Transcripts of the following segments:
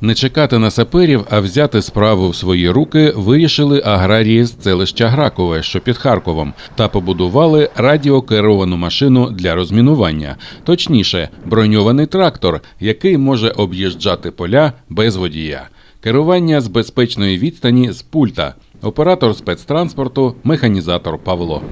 Не чекати на саперів, а взяти справу в свої руки вирішили аграрії з селища Гракове, що під Харковом, та побудували радіокеровану машину для розмінування. Точніше, броньований трактор, який може об'їжджати поля без водія. Керування з безпечної відстані з пульта. Оператор спецтранспорту, механізатор Павло.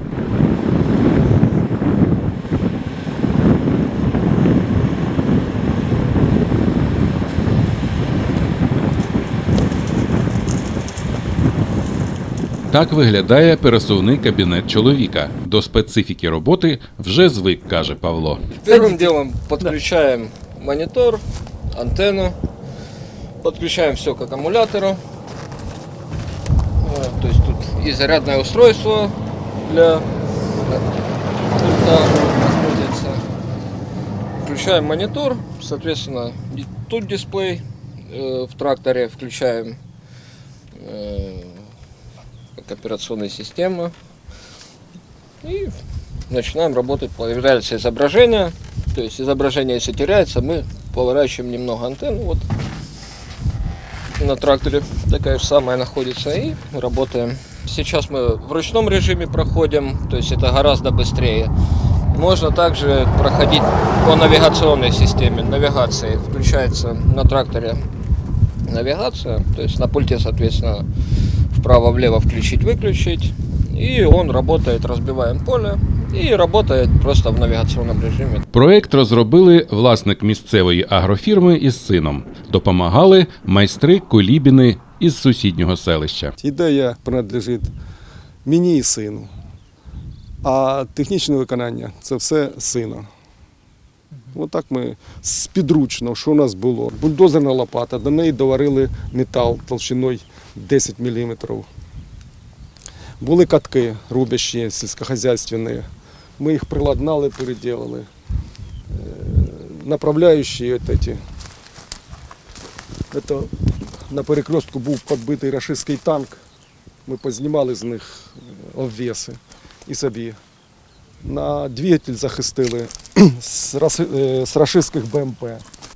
Так виглядає пересувний кабінет чоловіка. До специфіки роботи вже звик, каже Павло. Первым делом подключаем монитор, антенну, подключаем все к аккумулятору. Вот, то есть тут и зарядное устройство для пульта находится. Включаем монитор, соответственно, ди- тут дисплей э, в тракторе включаем э, как операционная система. И начинаем работать, появляется изображение. То есть изображение, если теряется, мы поворачиваем немного антенну. Вот на тракторе такая же самая находится и работаем. Сейчас мы в ручном режиме проходим, то есть это гораздо быстрее. Можно также проходить по навигационной системе, навигации. Включается на тракторе навигация, то есть на пульте, соответственно, вправо-влево включить-выключить. И он работает, разбиваем поле и работает просто в навигационном режиме. Проект розробили власник місцевої агрофірми із сином. Допомагали майстри колібіни із сусіднього селища. Ідея принадлежить мені і сину. А технічне виконання це все сина. Отак ми з підручно, що у нас було. Бульдозерна лопата, до неї доварили метал толщиною 10 мм. Були катки рубящі, сільськохозяйственні. Ми їх приладнали, переділили. Е, Направляючі от эти. Это на перекрестку був підбитий рашистський танк. Ми познімали з них е, обвіси і собі. На двигатель захистили з, раси- е, з рашистських БМП.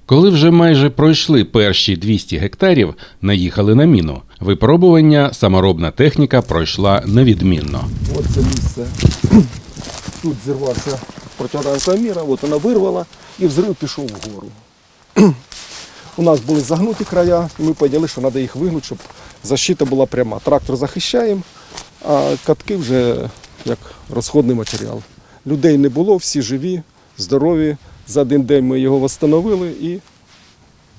Коли вже майже пройшли перші 200 гектарів, наїхали на міну. Випробування саморобна техніка пройшла невідмінно. От це місце. Тут зірвався протирадіаційна міра, от вона вирвала і взрив пішов вгору. У нас були загнуті края, і ми поділи, що треба їх вигнути, щоб защита була пряма. Трактор захищаємо, а катки вже як розходний матеріал. Людей не було, всі живі, здорові. За один день ми його встановили і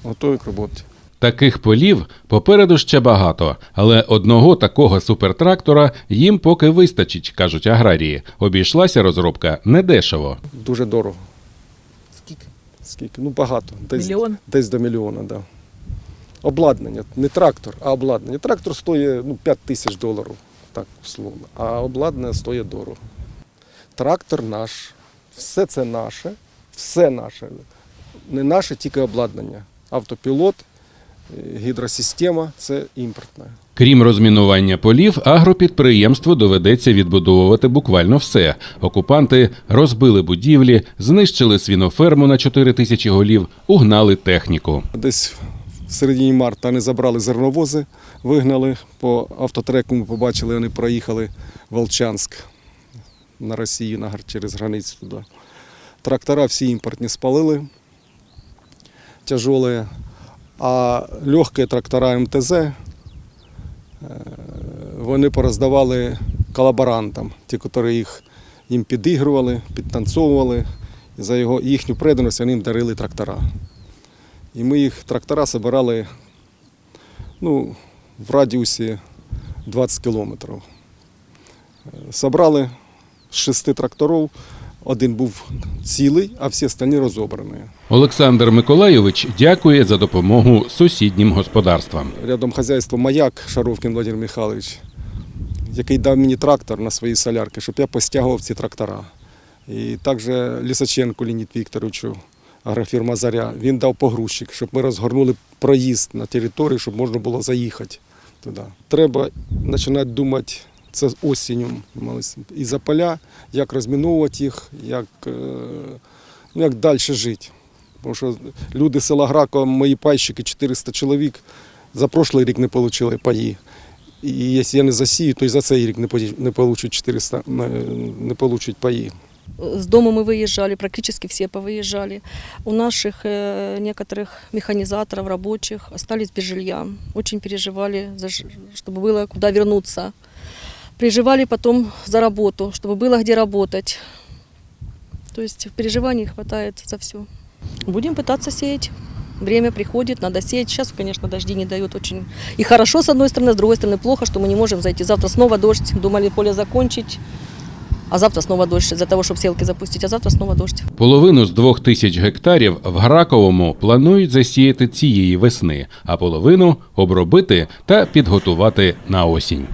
готові к роботі. Таких полів попереду ще багато, але одного такого супертрактора їм поки вистачить, кажуть аграрії. Обійшлася розробка недешево. Дуже дорого. Скільки? Скільки? Ну багато. Десь, Мільйон? Десь до мільйона, да. Обладнання, не трактор, а обладнання. Трактор стоїть ну, 5 тисяч доларів, так условно. А обладнання стоїть дорого. Трактор наш, все це наше, все наше. Не наше, тільки обладнання. Автопілот, е, гідросистема це імпортне. Крім розмінування полів, агропідприємству доведеться відбудовувати буквально все. Окупанти розбили будівлі, знищили свіноферму на 4 тисячі голів, угнали техніку. Десь в середині марта вони забрали зерновози, вигнали по автотреку. Ми побачили, вони проїхали Волчанськ на Росію через границю туди. Трактора всі імпортні спалили, тяжелі, а легкі трактора МТЗ е, вони пороздавали колаборантам, ті, які їх їм підігрували, підтанцовували. І за його, їхню преданість вони їм дарили трактора. І ми їх трактора збирали ну, в радіусі 20 кілометрів. Собрали з шести тракторів, один був цілий, а всі останні розобрані. Олександр Миколайович дякує за допомогу сусіднім господарствам. Рядом хазяйство Маяк Шаровкін Владимир Михайлович, який дав мені трактор на свої солярки, щоб я постягував ці трактора. І також Лісаченку Леонід Вікторовичу, агрофірма Заря, він дав погрузчик, щоб ми розгорнули проїзд на територію, щоб можна було заїхати туди. Треба починати думати це з осінню і за поля, як розміновувати їх, як, е, ну, як далі жити. Тому що люди з села Гракова, мої пайщики, 400 чоловік, за прошлий рік не отримали паї. І якщо я не засію, то і за цей рік не поді- не получать 400, не, не получать паї. С дома мы выезжали, практически все повыезжали. У наших э, некоторых механизаторов, рабочих остались без жилья. Очень переживали, за ж- чтобы было куда вернуться. Переживали потом за работу, чтобы было где работать. То есть переживаний хватает за все. Будем пытаться сеять. Время приходит, надо сеять. Сейчас, конечно, дожди не дают очень. И хорошо, с одной стороны, с другой стороны, плохо, что мы не можем зайти. Завтра снова дождь. Думали поле закончить. А завтра снова дождь для того, чтобы селки запустить, а завтра снова дождь. Половину з двох тисяч гектарів в Граковому планують засіяти цієї весни, а половину обробити та підготувати на осінь.